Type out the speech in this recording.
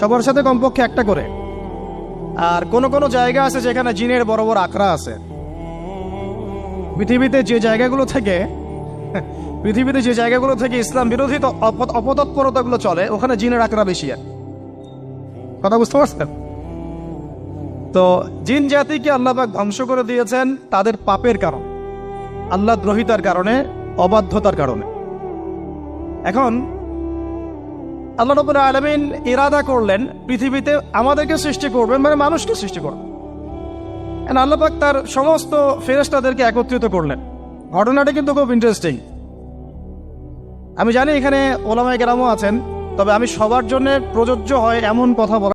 সবার সাথে কমপক্ষে একটা করে। আর কোন কোন জায়গা আছে যেখানে জিনের বড় বড় আখড়া আছে। পৃথিবীতে যে জায়গাগুলো থেকে, পৃথিবীতে যে জায়গাগুলো থেকে ইসলাম বিরোধী অপতৎপরতাগুলো চলে, ওখানে জিনের আখড়া বেশি আর। কথা বুঝতে পারছেন? তো জিন জাতিকে আল্লাহবাক ধ্বংস করে দিয়েছেন তাদের পাপের কারণ। আল্লাহ দ্রোহিতার কারণে, অবাধ্যতার কারণে। এখন আল্লাহ রবুল আলমিন ইরাদা করলেন পৃথিবীতে আমাদেরকে সৃষ্টি করবেন মানে মানুষকে সৃষ্টি করবেন। আল্লাপাক তার সমস্ত ফেরেস্তাদেরকে একত্রিত করলেন। ঘটনাটা কিন্তু খুব ইন্টারেস্টিং আমি জানি এখানে ওলামায় গ্রামও আছেন, তবে আমি সবার জন্য প্রযোজ্য হয় এমন কথা বলা